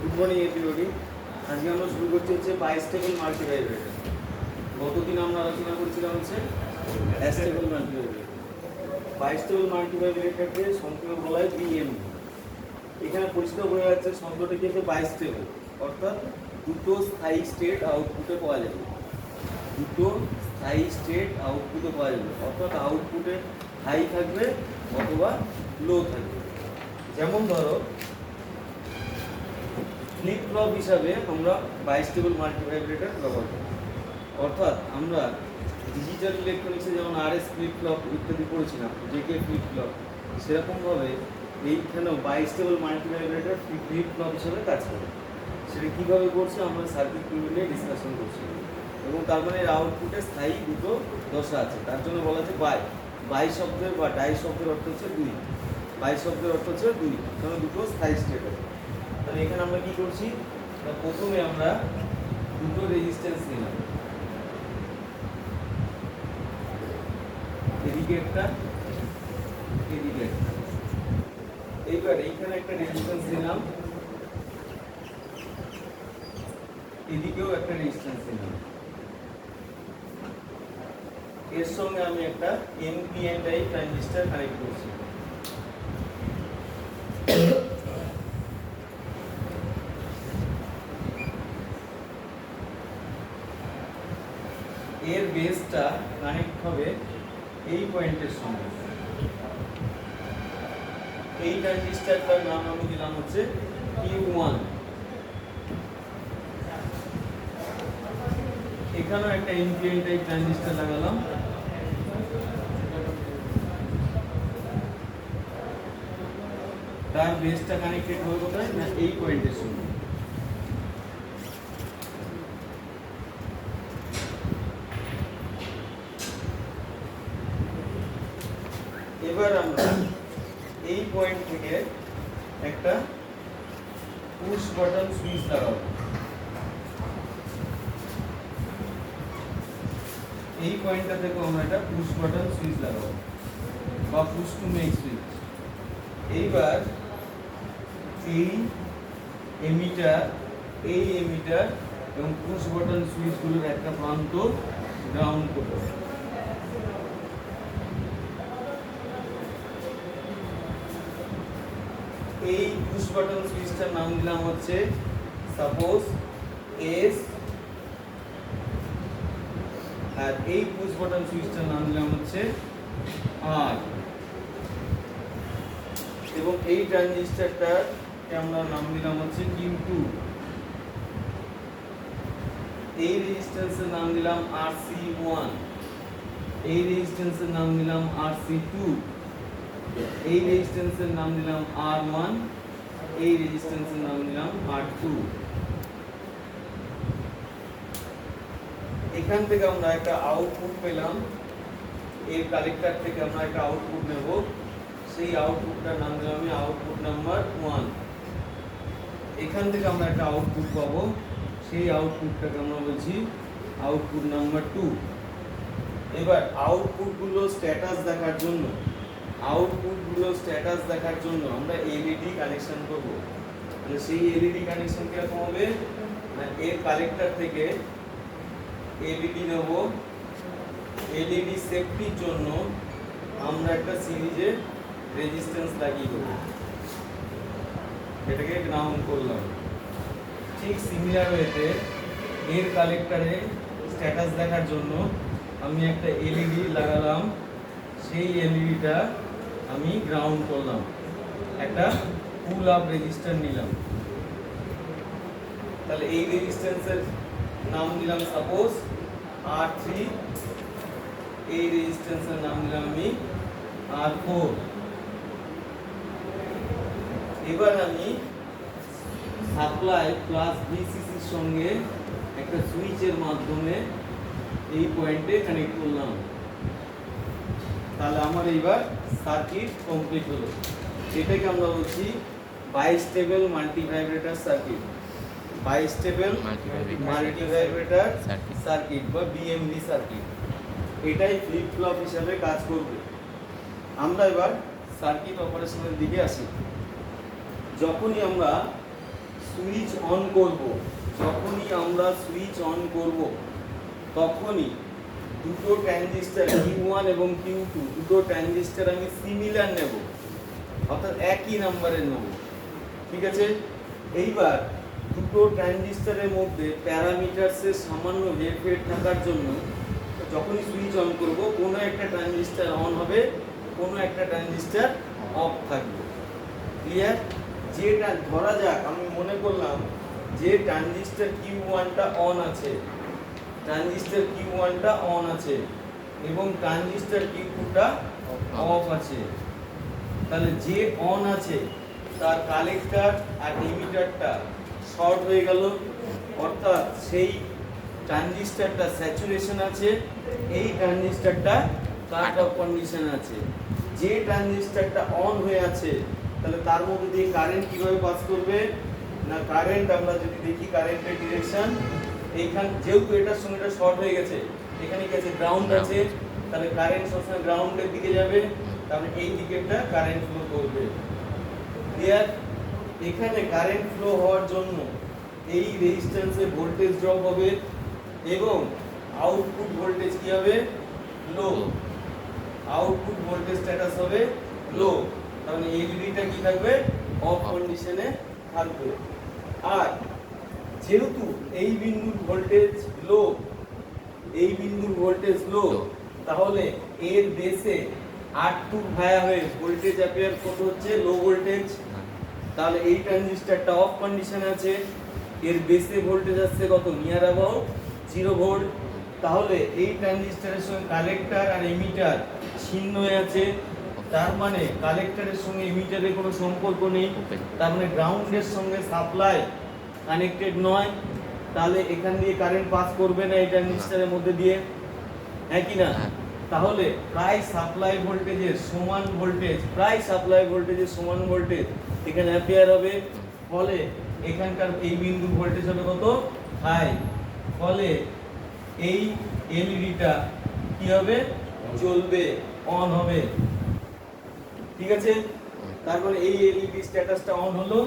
Good morning everybody আজকে আমরা শুরু করছি হচ্ছে বাইস্টেবল মাল্টিভাইব্রেটর গতদিন আমরা আলোচনা করেছিলাম হচ্ছে অ্যাস্টেবল মাল্টিভাইব্রেটর বাইস্টেবল মাল্টিভাইব্রেটরকে সংক্ষেপে বলা হয় বিএম এখানে পরিষ্কার বোঝা যাচ্ছে শব্দটা কি হচ্ছে বাইস্টেবল অর্থাৎ দুটো স্থায়ী স্টেট আউটপুটে পাওয়া যাবে দুটো স্থায়ী স্টেট আউটপুটে পাওয়া যাবে অর্থাৎ আউটপুটে হাই থাকবে অথবা লো থাকবে। যেমন ধরো ফ্লিপ ফ্লপ হিসাবে আমরা বাইস্টেবল মাল্টিভাইব্রেটর ব্যবহার করি। অর্থাৎ আমরা ডিজিটাল ইলেকট্রনিক্সে যেমন আর এস ফ্লিপ ফ্লপ ইত্যাদি পড়েছিলাম জেকে ফ্লিপ ফ্লপ সেরকমভাবে এইখানেও বাইস্টেবল মাল্টিভাইব্রেটর ফ্লিপ ফ্লপ হিসাবে কাজ করে। সেটা কীভাবে করছে আমরা সার্কিট নিয়ে ডিসকাশন করছি। এবং তার মানে এর আউটপুটে স্থায়ী দুটো দশা আছে। তার জন্য বলা হচ্ছে বাই। বাই শব্দের বা ডাই শব্দের অর্থ হচ্ছে দুই। বাই শব্দের অর্থ হচ্ছে দুই। কারণ দুটো স্থায়ী স্টেট আছে। তাহলে এখানে আমরা কি করছি? প্রথমে আমরা দুটো রেজিস্ট্যান্স নিলাম। এদিকে একটা এদিকে একটা। এইবার এইখানে একটা রেজিস্ট্যান্স দিলাম এদিকেও একটা রেজিস্ট্যান্স দিলাম এর সঙ্গে আমি একটা এনপিএন টাইপ ট্রানজিস্টর কানেক্ট করছি এর বেসটা কানেক্ট হবে এই পয়েন্টের সঙ্গে। এই ট্রানজিস্টারটার নাম আমি দিলাম হচ্ছে কিউ ওয়ান এখানেও একটা ইনক্লিন টাইপ ট্রানজিস্টার লাগালাম। তার বেসটা কানেক্টেড হবে কোথায় না, এই পয়েন্টের সঙ্গে এবার আমরা এই পয়েন্ট থেকে একটা পুশ বাটন সুইচ লাগাবো এই পয়েন্টটা থেকে আমরা একটা পুশ বাটন সুইচ লাগাবো বা পুশ টু মেক সুইচ এইবার এই এমিটার এই এমিটার এবং পুশ বাটন সুইচগুলোর একটা প্রান্ত গ্রাউন্ড করব এই পুশ বাটন সুইচটার নাম দিলাম হচ্ছে সাপোজ এস আর এই পুশ বাটন সুইচটার নাম দিলাম হচ্ছে আর এবং এই ট্রানজিস্টারটার আমরা নাম দিলাম হচ্ছে কিউ টু এই রেজিস্ট্যান্সের নাম দিলাম আর সি ওয়ান এই রেজিস্ট্যান্সের নাম দিলাম আর সি টু এই রেজিস্ট্যান্সের নাম দিলাম আর ওয়ান এই রেজিস্ট্যান্সের নাম দিলাম আর টু এখান থেকে আমরা একটা আউটপুট পেলাম এর কালেক্টর থেকে আমরা একটা আউটপুট নেব। সেই আউটপুটটার নাম দিলাম আমি আউটপুট নাম্বার ওয়ান এখান থেকে আমরা একটা আউটপুট পাবো। সেই আউটপুটটাকে আমরা বলছি আউটপুট নাম্বার টু এবার আউটপুটগুলো স্ট্যাটাস দেখার জন্য আউটপুটগুলো স্ট্যাটাস দেখার জন্য আমরা এলইডি কানেকশন করব। মানে সেই এলইডি কানেকশন কীরকম হবে? না এর কালেক্টর থেকে এলইডি নেব। এলইডি সেফটির জন্য আমরা একটা সিরিজে রেজিস্ট্যান্স লাগিয়ে দেবো। এটাকে গ্রাউন্ড করলাম। ঠিক সিমিলার ওয়েতে এর কালেক্টরে স্ট্যাটাস দেখার জন্য আমি একটা এলইডি লাগালাম। সেই এলইডিটা আমি গ্রাউন্ড করলাম। একটা পুল আপ রেজিস্টার নিলাম। তাহলে এই রেজিস্ট্যান্সের নাম দিলাম সাপোজ আর থ্রি এই রেজিস্ট্যান্সের নাম দিলাম আমি আর ফোর এবার আমি সাপ্লাই প্লাস ভিসিসির সঙ্গে একটা সুইচের মাধ্যমে এই পয়েন্টে কানেক্ট করলাম। তাহলে আমার এইবার সার্কিট কমপ্লিট হলো। এটাকে আমরা বলছি bistable multivibrator circuit bistable multivibrator. Circuit বা বিএমভি সার্কিট এটাই ফ্লিপ ফ্লপ হিসাবে কাজ করবে। আমরা এবার সার্কিট অপারেশনের দিকে আসি। যখনই আমরা সুইচ অন করব যখনই আমরা সুইচ অন করব তখনই দুটো ট্রানজিস্টার কিউ ওয়ান এবং কিউ টু দুটো ট্রানজিস্টার আমি সিমিলার নেব। অর্থাৎ একই নাম্বারের নেব। ঠিক আছে? এইবার দুটো ট্রানজিস্টারের মধ্যে প্যারামিটারসের সামান্য হেরফের থাকার জন্য যখনই সুইচ অন করব, কোনো একটা ট্রানজিস্টার অন হবে, কোনো একটা ট্রানজিস্টার অফ থাকবে। ক্লিয়ার যেটা ধরা যাক, আমি মনে করলাম যে ট্রানজিস্টার কিউ ওয়ানটা অন আছে। ট্রানজিস্টার কিউ ওয়ানটা অন আছে এবং ট্রানজিস্টার কিউ টুটা অফ আছে। তাহলে যে অন আছে, তার কালেক্টর আর এমিটারটা শর্ট হয়ে গেল। অর্থাৎ সেই ট্রানজিস্টারটা স্যাচুরেশন আছে, এই ট্রানজিস্টারটা কাট অফ কন্ডিশন আছে। যে ট্রানজিস্টারটা অন হয়ে আছে, তাহলে তার মধ্যে দিয়ে কারেন্ট কীভাবে পাস করবে? না কারেন্ট আমরা যদি দেখি কারেন্টের ডিরেকশন এইখান যেহেতু এটার সঙ্গে এটা শর্ট হয়ে গেছে এখানে কি আছে গ্রাউন্ড আছে? তাহলে কারেন্ট সবসময় গ্রাউন্ডের দিকে যাবে তাহলে এই দিকেরটা কারেন্ট ফ্লো করবে। ক্লিয়ার এখানে কারেন্ট ফ্লো হওয়ার জন্য এই রেজিস্ট্যান্সে ভোল্টেজ ড্রপ হবে এবং আউটপুট ভোল্টেজ কি হবে? লো আউটপুট ভোল্টেজ স্ট্যাটাস হবে লো তাহলে এলইডিটা কি থাকবে? অফ কন্ডিশনে থাকবে। আর যেহেতু এই বিন্দুর ভোল্টেজ লো এই বিন্দুর ভোল্টেজ লো তাহলে এর বেসে আর টু ভায়া হয়ে ভোল্টেজ অ্যাপিয়ার কত হচ্ছে লো ভোল্টেজ তাহলে এই ট্রানজিস্টারটা অফ কন্ডিশন আছে এর বেসে ভোল্টেজ আসছে কত? নিয়ার অ্যাবাউট জিরো ভোল্ট তাহলে এই ট্রানজিস্টারের সঙ্গে কালেক্টর আর এমিটার ছিন্ন হয়ে আছে। তার মানে কালেক্টরের সঙ্গে এমিটারের কোনো সম্পর্ক নেই। তার মানে গ্রাউন্ডের সঙ্গে সাপ্লাই কানেক্টেড নয় তাহলে এখান দিয়ে কারেন্ট পাস করবে না এই ট্রানজিস্টারের মধ্যে দিয়ে। হ্যাঁ কি না? হ্যাঁ। তাহলে প্রায় সাপ্লাই ভোল্টেজের সমান ভোল্টেজ প্রায় সাপ্লাই ভোল্টেজের সমান ভোল্টেজ এখানে অ্যাপিয়ার হবে। ফলে এখানকার এই বিন্দু ভোল্টেজ হবে কত? হাই ফলে এই এলইডিটা কি হবে? জ্বলবে অন হবে। ঠিক আছে? তারপরে এই এলইডি স্ট্যাটাসটা অন হলো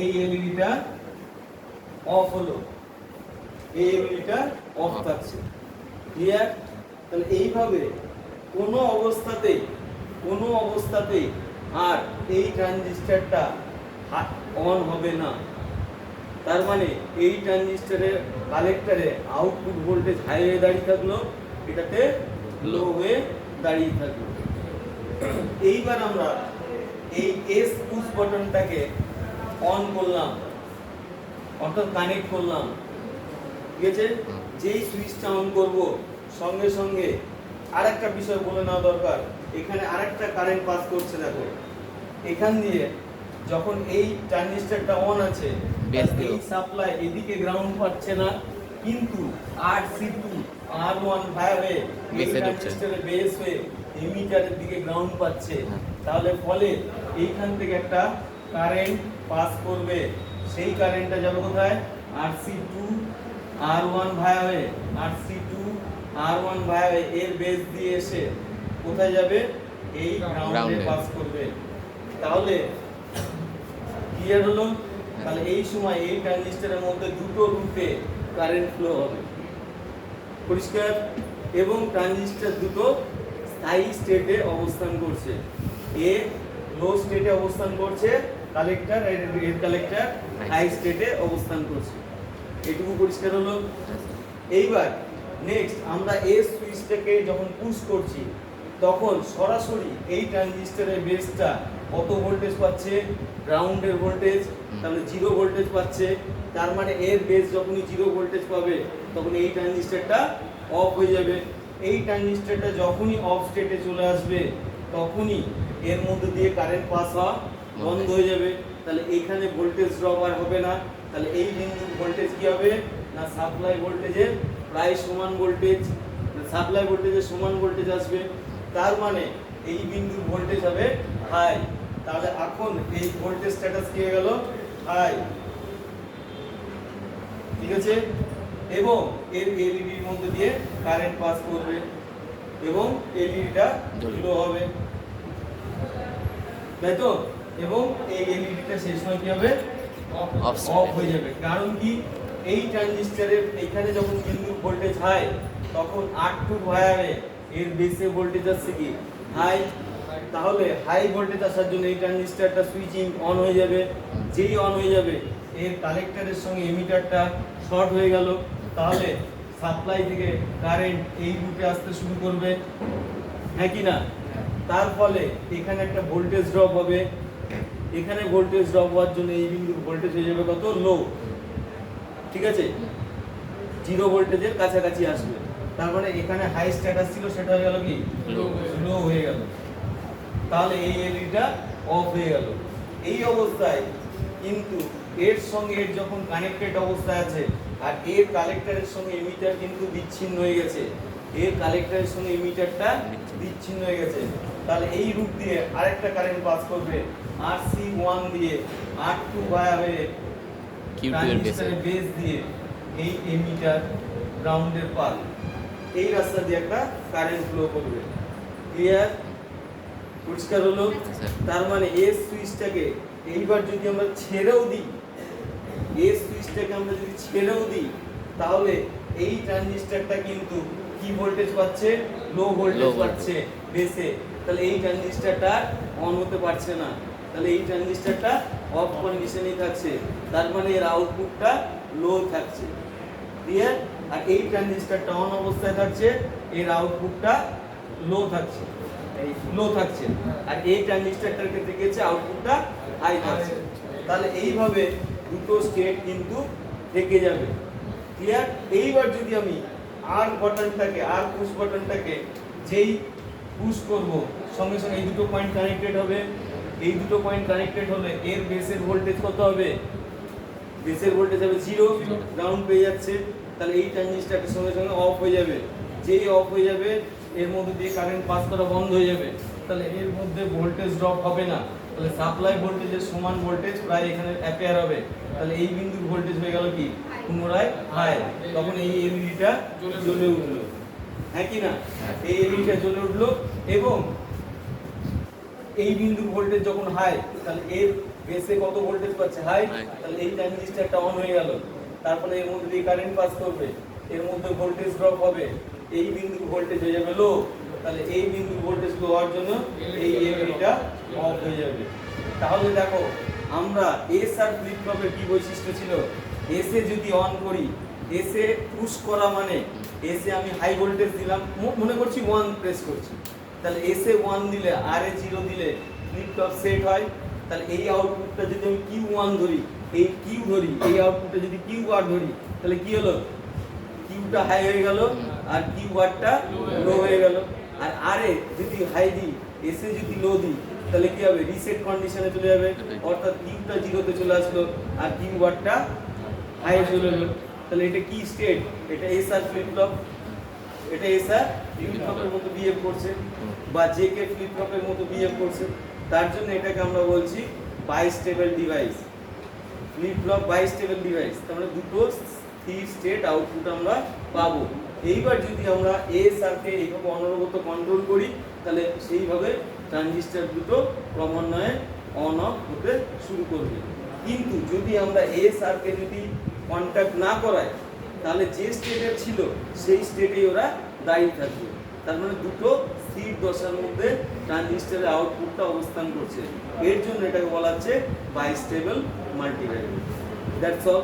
এই এলইডিটা অফ হলো। এই এলইডিটা অফ থাকছে। ক্লিয়ার তাহলে এইভাবে কোনো অবস্থাতেই কোনো অবস্থাতেই আর এই ট্রানজিস্টারটা অন হবে না। তার মানে এই ট্রানজিস্টারের কালেক্টরে আউটপুট ভোল্টেজ হাই হয়ে দাঁড়িয়ে থাকল এটাতে লো হয়ে দাঁড়িয়ে থাকল। এইবার আমরা এই এস পুশ বাটনটাকে অন করলাম। অর্থাৎ কানেক্ট করলাম। ঠিক আছে? যেই সুইচটা অন করব সঙ্গে সঙ্গে আরেকটা বিষয় বলে নেওয়া দরকার। এখানে আরেকটা কারেন্ট পাস করছে দেখো। এখান দিয়ে যখন এই ট্রানজিস্টারটা অন আছে এই সাপ্লাই এদিকে গ্রাউন্ড পাচ্ছে না কিন্তু R C two R one হয়ে এই ট্রানজিস্টারে বেস হয়ে এমিটারের দিকে গ্রাউন্ড পাচ্ছে। তাহলে ফলে এইখান থেকে একটা কারেন্ট পাস করবে। সেই কারেন্টটা যাবে কোথায়? R C two R one via হয়ে R C two R one via হয়ে এর বেস দিয়ে এসে কোথায় যাবে? এই গ্রাউন্ডে পাস করবে। তাহলে ক্লিয়ার হলো? তাহলে এই সময় এই ট্রানজিস্টরের মধ্যে দুটো রুটে কারেন্ট ফ্লো হবে। পরিষ্কার? এবং ট্রানজিস্টর দুটো স্থায়ী স্টেটে অবস্থান করছে। এ লো স্টেটে অবস্থান করছে। কালেক্টর এর কালেক্টর হাই স্টেটে অবস্থান করছে। এটুকু পরিষ্কার হলো? এইবার নেক্সট আমরা এই সুইচটাকে যখন পুশ করছি তখন সরাসরি এই ট্রানজিস্টরের বেসটা কত ভোল্টেজ পাচ্ছে? গ্রাউন্ডের ভোল্টেজ তাহলে জিরো ভোল্টেজ পাচ্ছে। তার মানে এর বেস যখনই জিরো ভোল্টেজ পাবে তখন এই ট্রানজিস্টরটা অফ হয়ে যাবে। এই ট্রানজিস্টরটা যখনই অফ স্টেটে চলে আসবে তখনই এর মধ্যে দিয়ে কারেন্ট পাস হওয়া বন্ধ হয়ে যাবে, তাহলে এইখানে ভোল্টেজ ড্রপ আর হবে না। তাহলে এই বিন্দুর ভোল্টেজ কি হবে? না সাপ্লাই ভোল্টেজের প্রায় সমান ভোল্টেজ সাপ্লাই ভোল্টেজের সমান ভোল্টেজ আসবে। তার মানে এই বিন্দুর ভোল্টেজ হবে হাই তাহলে এখন এই ভোল্টেজ স্ট্যাটাস কি হয়ে গেল? হাই ঠিক আছে? এবং এর এলইডির মধ্যে দিয়ে কারেন্ট পাস করবে এবং এলইডিটা। লো হবে। তাই তো? এবং এই এলইডিটা সেই সময় কি হবে অফ হয়ে যাবে। কারণ কি? এই ট্রানজিস্টরের এখানে যখন বিন্দু ভোল্টেজ হাই তখন আট টু ভায়ারে এর বেসে ভোল্টেজ আসছে কি? হাই তাহলে হাই ভোল্টেজ আসার জন্য এই ট্রানজিস্টরটা সুইচিং অন হয়ে যাবে। যেই অন হয়ে যাবে এর কালেক্টরের সঙ্গে এমিটারটা শর্ট হয়ে গেল। তাহলে সাপ্লাই থেকে কারেন্ট এই রুটে আসতে শুরু করবে। হ্যাঁ কি না? তার ফলে এখানে একটা ভোল্টেজ ড্রপ হবে। এখানে ভোল্টেজ ড্রপ হওয়ার জন্য এই বিন্দুর ভোল্টেজ হয়ে যাবে কত? লো ঠিক আছে? জিরো ভোল্টেজের কাছাকাছি আসবে। তার মানে এখানে হাই স্ট্যাটাস ছিল সেটা হয়ে গেল কি? লো হয়ে গেল। তাহলে এই এলইডিটা অফ হয়ে গেল। এই অবস্থায় কিন্তু এর সঙ্গে এর যখন কানেক্টেড অবস্থায় আছে আর এর কালেক্টরের সঙ্গে এমিটার কিন্তু বিচ্ছিন্ন হয়ে গেছে। এর কালেক্টরের সঙ্গে এমিটারটা বিচ্ছিন্ন হয়ে গেছে। তাহলে এই রূপ দিয়ে আরেকটা কারেন্ট পাস করবে আর সি ওয়ান দিয়ে আর টু বায়া হয়ে কিউ টু এর বেসে দিয়ে এই এমিটার গ্রাউন্ডের পার এই রাস্তা দিয়ে একটা কারেন্ট ফ্লো করবে। ক্লিয়ার পরিষ্কার হলো? তার মানে এই সুইচটাকে এইবার যদি আমরা ছেড়েও দিই এই সুইচটাকে আমরা যদি ছেড়েও দিই তাহলে এই ট্রানজিস্টরটা কিন্তু কি ভোল্টেজ পাচ্ছে? লো ভোল্টেজ পাচ্ছে বেসে তাহলে এই ট্রানজিস্টরটা অন হতে পারছে না। তাহলে এই ট্রানজিস্টরটা অফ কন্ডিশনেই থাকছে। তার মানে এর আউটপুটটা লো থাকছে। ক্লিয়ার আর এই ট্রানজিস্টরটা অন অবস্থায় থাকছে এর আউটপুটটা লো থাকছে। এই লো থাকছে। আর এই ট্রানজিস্টরটার ক্ষেত্রে গেছে আউটপুটটা হাই থাকছে। তাহলে এইভাবে দুটো স্টেট কিন্তু থেকে যাবে। ক্লিয়ার এইবার যদি আমি আর বাটনটাকে আর পুশ বাটনটাকে যেই পুশ করব, সঙ্গে সঙ্গে এই দুটো পয়েন্ট কানেক্টেড হবে। এই দুটো পয়েন্ট কানেক্টেড হলে এর বেসের ভোল্টেজ কত হবে? বেসের ভোল্টেজ হবে জিরো গ্রাউন্ড পেয়ে যাচ্ছে। তাহলে এই ট্রানজিস্টারটার সঙ্গে সঙ্গে অফ হয়ে যাবে। যেই অফ হয়ে যাবে, এর মধ্যে দিয়ে কারেন্ট পাস করা বন্ধ হয়ে যাবে। তাহলে এর মধ্যে ভোল্টেজ ড্রপ হবে না। তাহলে সাপ্লাই ভোল্টেজের সমান ভোল্টেজ প্রায় এখানে অ্যাপেয়ার হবে। তাহলে এই বিন্দুর ভোল্টেজ হয়ে গেল কি? পুনরায় হাই তখন এই এলইডিটা জ্বলে উঠল। হ্যাঁ কি না? এই এলইডিটা জ্বলে উঠল এবং এই বিন্দুর ভোল্টেজ যখন হাই তাহলে এর বেসে কত ভোল্টেজ পাচ্ছে? হাই তাহলে এই ট্রানজিস্টরটা অন হয়ে গেল। তারপরে এর মধ্যে দিয়ে কারেন্ট পাস করবে এর মধ্যে ভোল্টেজ ড্রপ হবে এই বিন্দুর ভোল্টেজ হয়ে যাবে লো তাহলে এই বিন্দুর ভোল্টেজ লো হওয়ার জন্য এই এলইডিটা অফ হয়ে যাবে। তাহলে দেখো আমরা এস আর ফ্লিপ ফ্লপের কি বৈশিষ্ট্য ছিল? এসে যদি অন করি এসে পুশ করা মানে এসে আমি হাই ভোল্টেজ দিলাম মনে করছি ওয়ান প্রেস করছি। তাহলে এসে ওয়ান দিলে আর এ জিরো দিলে ফ্লিপ ফ্লপ সেট হয়। তাহলে এই আউটপুটটা যদি আমি কিউ ওয়ান ধরি, এই কিউ ধরি, এই আউটপুটটা যদি কিউ আর ধরি, তাহলে কি হলো? কিউটা হাই হয়ে গেল আর কিউ আরটা লো হয়ে গেল। আর আরে যদি হাই দিই এসে যদি লো দিই তাহলে কি হবে? রিসেট কন্ডিশনে চলে যাবে। অর্থাৎ কিউটা জিরোতে চলে আসলো আর কিউ আরটা হাই চলে এলো। তাহলে এটা কি স্টেট এটা এস আর ফ্লিপ ফ্লপ এটা এস আর ফ্লিপ ফ্লপের মতো বিহেভ করছে বা জে কে ফ্লিপ ফ্লপের মতো বিহেভ করছে। তার জন্য এটাকে আমরা বলছি bistable device flip flop bistable device তার মানে দুটো স্থির স্টেট আউটপুট আমরা পাবো। এইবার যদি আমরা এস আর কে এইভাবে অনবরত কন্ট্রোল করি তাহলে সেইভাবে ট্রানজিস্টর দুটো ক্রমান্বয়ে অন অফ হতে শুরু করবে। কিন্তু যদি আমরা এস আর কে যদি কন্ট্যাক্ট না করাই, তাহলে যে স্টেটে ছিল, সেই স্টেটেই ওরা দায়ী থাকবে। তার মানে দুটো স্থির দশার মধ্যে ট্রানজিস্টরের আউটপুটটা অবস্থান করছে। এর জন্য এটাকে বলা হচ্ছে বাইস্টেবল মাল্টিভ্যারিয়েবল দ্যাটস অল